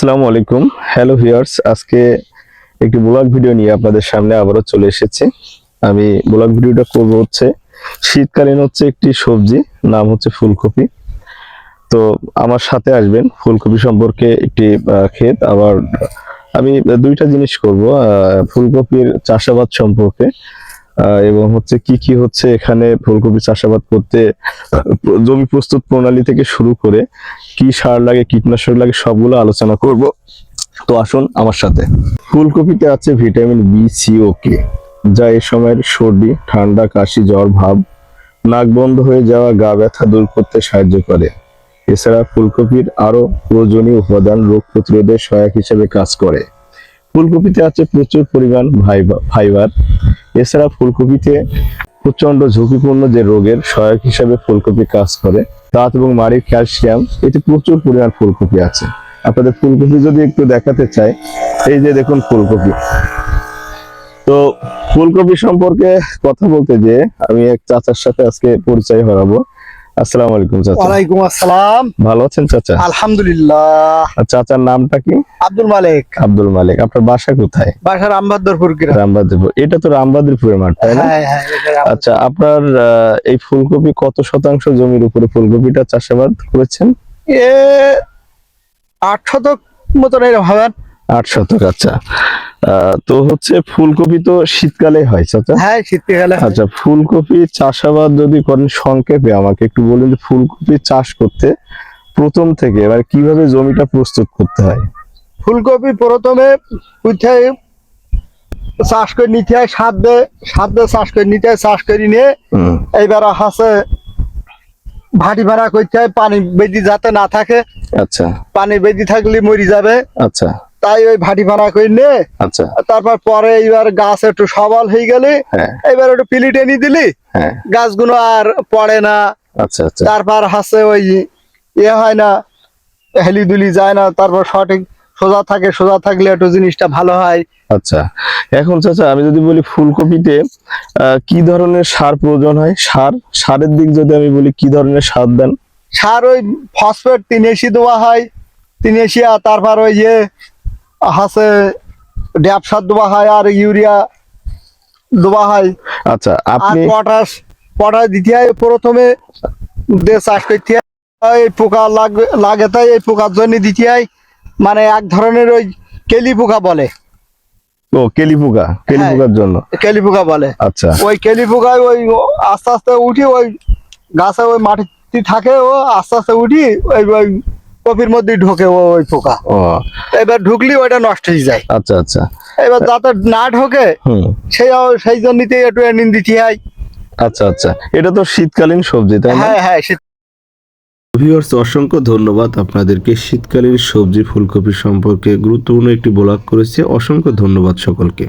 আসসালামু আলাইকুম। Hello viewers আজকে একটি ব্লগ ভিডিও নিয়ে আপনাদের সামনে আবারও চলে এসেছি। আমি ব্লগ ভিডিওটা করব হচ্ছে, শীতকালীন হচ্ছে একটি সবজি, নাম হচ্ছে ফুলকপি। তো আমার সাথে আসবেন ফুলকপি সম্পর্কে একটি ক্ষেত। আবার আমি দুইটা জিনিস করব ফুলকপির চাষাবাদ সম্পর্কে। এবং হচ্ছে কি কি হচ্ছে এখানে ফুলকপি চাষাবাদ করতে, জমি প্রস্তুত প্রণালী থেকে শুরু করে কি সার লাগে, কীটনাশক লাগে, সবগুলো আলোচনা করব। তো আসুন আমার সাথে। ফুলকপিতে আছে ভিটামিন বি সি ও কে যা এই সময়ের সর্দি, ঠান্ডা, কাশি, জ্বর, ভাব, নাক বন্ধ হয়ে যাওয়া, গা ব্যথা দূর করতে সাহায্য করে। এছাড়া ফুলকপির আরও প্রয়োজনীয় উপাদান রোগ প্রতিরোধে সহায়ক হিসেবে কাজ করে। ফুলকপিতে আছে প্রচুর পরিমাণ ফাইবার এছাড়া ফুলকপিতে প্রচণ্ড ঝুঁকিপূর্ণ যে রোগের সহায়ক হিসাবে ফুলকপি কাজ করে, দাঁত এবং মাড়ির ক্যালসিয়াম, এতে প্রচুর পরিমাণ ফুলকপি আছে। আপনাদের ফুলকপি যদি একটু দেখাতে চাই, এই যে দেখুন ফুলকপি। তো ফুলকপি সম্পর্কে কথা বলতে যে আমি এক চাচার সাথে আজকে পরিচয় হরাবো। আসসালামু আলাইকুম চাচা। ওয়ালাইকুম আসসালাম। ভালো আছেন চাচা? আলহামদুলিল্লাহ। চাচার নামটা কি? আব্দুল মালিক। আব্দুল মালিক। আপনার বাসা কোথায়? বাসা রামবাদরপুর গ্রাম। রামবাদপুর এটা তো রামবাদপুরের মাঠ তাই না? হ্যাঁ হ্যাঁ আচ্ছা আপনার এই ফুলকপি কত শতাংশ জমির উপরে ফুলকপিটা চাষাবাদ করেছেন? এ আট শতক মতন এরকম হবেন আট শতক আচ্ছা। তো হচ্ছে ফুলকপি তো শীতকালে হয় চাচা? হ্যাঁ শীতকালে আচ্ছা ফুলকপি চাষাবাদ যদি করেন সংক্ষেপে আমাকে একটু বলুন যে ফুলকপি চাষ করতে প্রথম থেকে এবার কীভাবে জমিটা প্রস্তুত করতে হয়? ফুলকপি প্রথমে উঠে চাষ করে নিতে হয় সাত দে সাত দে চাষ করে নিতে হয় চাষ করে নিয়ে এইবার হাসে ভাটি ভাড়া করতে হয় পানি বেদি যাতে না থাকে। আচ্ছা। পানি বেদি থাকলে মরি যাবে। আচ্ছা। তাই ওই ভাটি ভাড়া করে নিয়ে আচ্ছা। তারপর পরে এইবার গাছ একটু সবল হয়ে গেলে। হ্যাঁ। এবার একটু পিলি টেনে দিলি। হ্যাঁ। গাছগুলো আর পড়ে না। আচ্ছা আচ্ছা। তারপর হাসে ওই ইয়ে হয় না হেলি দুলি যায় না। তারপর সঠিক সোজা থাকে সোজা থাকলে একটু জিনিসটা ভালো হয়। আচ্ছা। এখন চাচা আমি যদি বলি ফুলকপিতে কি ধরনের সার প্রয়োজন হয়? সার? সারের দিক যদি আমি বলি কি ধরনের সার দেন? সার ওই ফসফেট তিন এসি দেওয়া হয়। তিন এসিয়া তারপর ওই ইয়ে হাসে ড্যাপ সার দেওয়া হয় আর ইউরিয়া দেওয়া হয়। আচ্ছা আপনি পটাশ পটাশ দিতে হয় প্রথমে দিয়ে চাষ করতে হয় এই পোকা লাগবে লাগে তাই এই পোকার জন্য দিতে হয়। মানে এক ধরনের ওই কেলি পোকা বলে। ও কেলি পোকা কেলি হ্যাঁ। পোকার জন্য। কেলি পোকা বলে। আচ্ছা। ওই কেলি পোকায় ওই আস্তে আস্তে উঠি ওই গাছে ওই মাটি থাকে ও আস্তে আস্তে উঠি ওই ওই কপির মধ্যে ঢোকে ও ওই পোকা। ও। এবার ঢুকলি ওইটা নষ্ট হয়ে যায়। আচ্ছা আচ্ছা। এবার যাতে না ঢোকে হুম। সেই সেই জন্যতে একটু এনিন দিতে হয়। আচ্ছা আচ্ছা। এটা তো শীতকালীন সবজি তাই না? হ্যাঁ হ্যাঁ ভিউয়ার্স অসংখ্য ধন্যবাদ আপনাদেরকে। শীতকালীন সবজি ফুলকপি সম্পর্কে গুরুত্বপূর্ণ একটি ব্লগ করেছে। অসংখ্য ধন্যবাদ সকলকে।